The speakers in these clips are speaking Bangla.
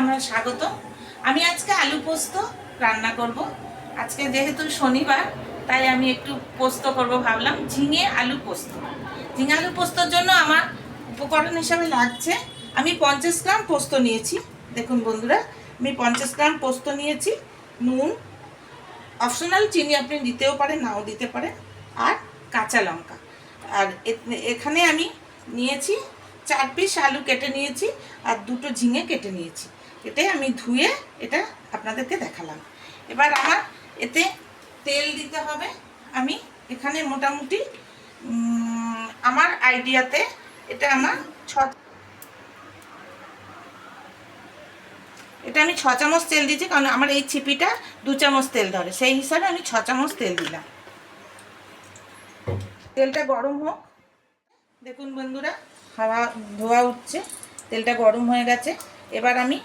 আমার স্বাগত। আমি আজকে আলু পোস্ত রান্না করব। আজকে যেহেতু শনিবার, তাই আমি একটু পোস্ত করব ভাবলাম, ঝিঙে আলু পোস্ত। ঝিঙে আলু পোস্তর জন্য আমার উপকরণ হিসাবে লাগছে, আমি পঞ্চাশ গ্রাম পোস্ত নিয়েছি। দেখুন বন্ধুরা, আমি পঞ্চাশ গ্রাম পোস্ত নিয়েছি, নুন, অপশনাল চিনি আপনি দিতেও পারেন, নাও দিতে পারেন, আর কাঁচা লঙ্কা। আর এখানে আমি নিয়েছি চার পিস আলু কেটে নিয়েছি আর দুটো ঝিঙে কেটে নিয়েছি। কেটে আমি ধুয়ে এটা আপনাদেরকে দেখালাম। এবার আমার এতে তেল দিতে হবে। আমি এখানে মোটামুটি আমার আইডিয়াতে এটা আমার ছ এটা আমি ছ চামচ তেল দিয়েছি, কারণ আমার এই ছিপিটা দু চামচ তেল ধরে। সেই হিসাবে আমি ছ চামচ তেল দিলাম। তেলটা গরম হোক। দেখুন বন্ধুরা হাওয়া ধোয়া উঠছে তেলটা গরম হয়ে গেছে। এবার আমি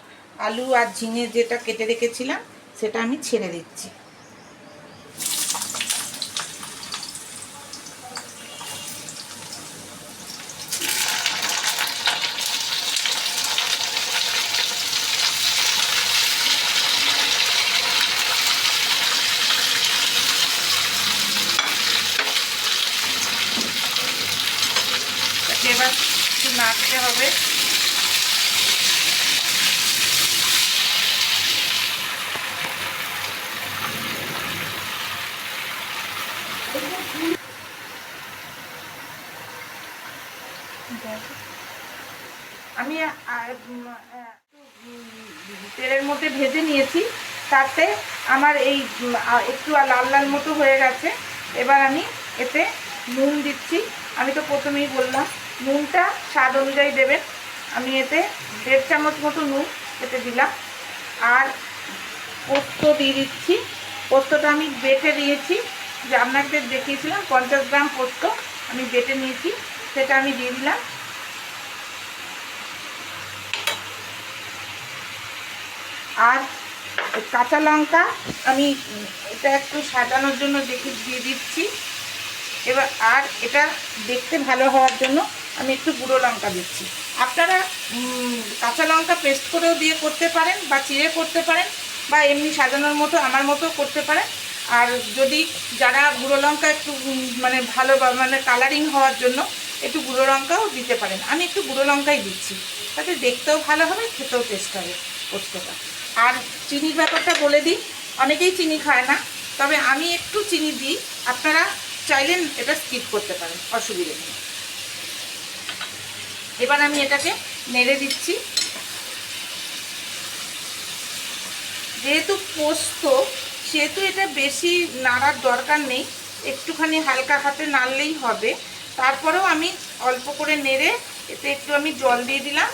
আলু আর ঝিঙে যেটা কেটে রেখেছিলাম, সেটা আমি ছেড়ে দিচ্ছি। এবার নাড়তে হবে। আমি তেলের মধ্যে ভেজে নিয়েছি। তাতে আমার এই একটু লাল লাল মতো হয়ে গেছে। এবার আমি এতে নুন দিচ্ছি। আমি তো প্রথমেই বললাম নুনটা স্বাদ অনুযায়ী দেবেন। আমি এতে দেড় চামচ মতো নুন এতে দিলাম। আর পোস্ত দিয়ে দিচ্ছি। পোস্তটা আমি বেটে দিয়েছি যে আপনাকে দেখিয়েছিলাম, পঞ্চাশ গ্রাম পোস্ত আমি বেটে নিয়েছি। সেটা আমি দিয়ে দিলাম। আর কাঁচা লঙ্কা আমি এটা একটু সাজানোর জন্য দেখে দিয়ে দিচ্ছি। এবার আর এটা দেখতে ভালো হওয়ার জন্য আমি একটু গুঁড়ো লঙ্কা দিচ্ছি। আপনারা কাঁচা লঙ্কা পেস্ট করেও দিয়ে করতে পারেন বা চিড়ে করতে পারেন বা এমনি সাজানোর মতো, আমার মতো করতে পারেন। আর যদি যারা গুঁড়ো লঙ্কা একটু মানে ভালো মানে কালারিং হওয়ার জন্য একটু গুঁড়ো লঙ্কাও দিতে পারেন। আমি একটু গুঁড়ো লঙ্কাই দিচ্ছি। তাতে দেখতেও ভালো হবে, খেতেও টেস্ট হবে পোস্তটা। আর চিনির ব্যাপারটা বলে দিই, অনেকেই চিনি খায় না, তবে আমি একটু চিনি দিই। আপনারা চাইলেন এটা স্কিপ করতে পারেন, অসুবিধে নেই। এবার আমি এটাকে নেড়ে দিচ্ছি। যেহেতু পোস্ত, সেহেতু এটা বেশি নাড়ার দরকার নেই, একটুখানি হালকা হাতে নাড়লেই হবে। তারপরেও আমি অল্প করে নেড়ে, এতে একটু আমি জল দিয়ে দিলাম।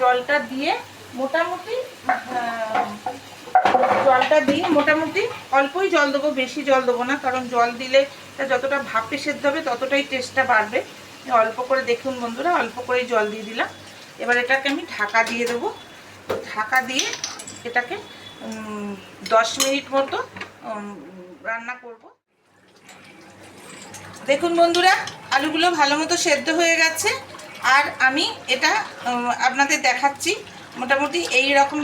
জলটা দিয়ে মোটামুটি জলটা দিয়ে মোটামুটি অল্পই জল দেবো, বেশি জল দেবো না, কারণ জল দিলে যতটা ভাপে সেদ্ধ হবে ততটাই টেস্টটা বাড়বে। অল্প করে দেখুন বন্ধুরা, অল্প করেই জল দিয়ে দিলাম। এবার এটাকে আমি ঢাকা দিয়ে দেবো। ঢাকা দিয়ে এটাকে দশ মিনিট মতো রান্না করব। দেখুন বন্ধুরা, আলুগুলো ভালো মতো সেদ্ধ হয়ে গেছে। আর আমি এটা আপনাদের দেখাচ্ছি, মোটামুটি এই রকম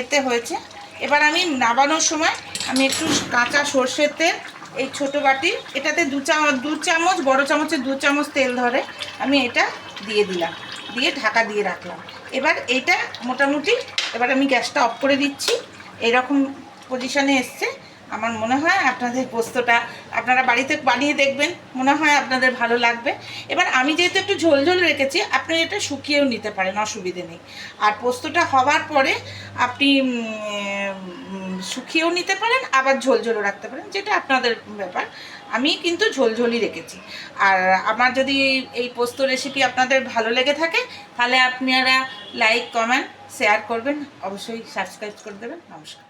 এতে হয়েছে। এবার আমি নাবানোর সময় আমি একটু কাঁচা সর্ষের তেল এই ছোটো বাটি, এটাতে দু চামচ দু চামচ, বড় চামচে দু চামচ তেল ধরে আমি এটা দিয়ে দিলাম, দিয়ে ঢাকা দিয়ে রাখলাম। এবার এটা মোটামুটি, এবার আমি গ্যাসটা অফ করে দিচ্ছি, এরকম পজিশানে এসছে। আমার মনে হয় আপনাদের পোস্তটা আপনারা বাড়িতে বানিয়ে দেখবেন, মনে হয় আপনাদের ভালো লাগবে। এবার আমি যেহেতু একটু ঝোল ঝোল রেখেছি, আপনি এটা শুকিয়েও নিতে পারেন, অসুবিধে নেই। আর পোস্তটা হওয়ার পরে আপনি শুকিয়েও নিতে পারেন, আবার ঝোল ঝোলও রাখতে পারেন, যেটা আপনাদের ব্যাপার। আমি কিন্তু ঝোল ঝোলই রেখেছি। আর আমার যদি এই পোস্ত রেসিপি আপনাদের ভালো লেগে থাকে, তাহলে আপনারা লাইক কমেন্ট শেয়ার করবেন। অবশ্যই সাবস্ক্রাইব করে দেবেন। নমস্কার।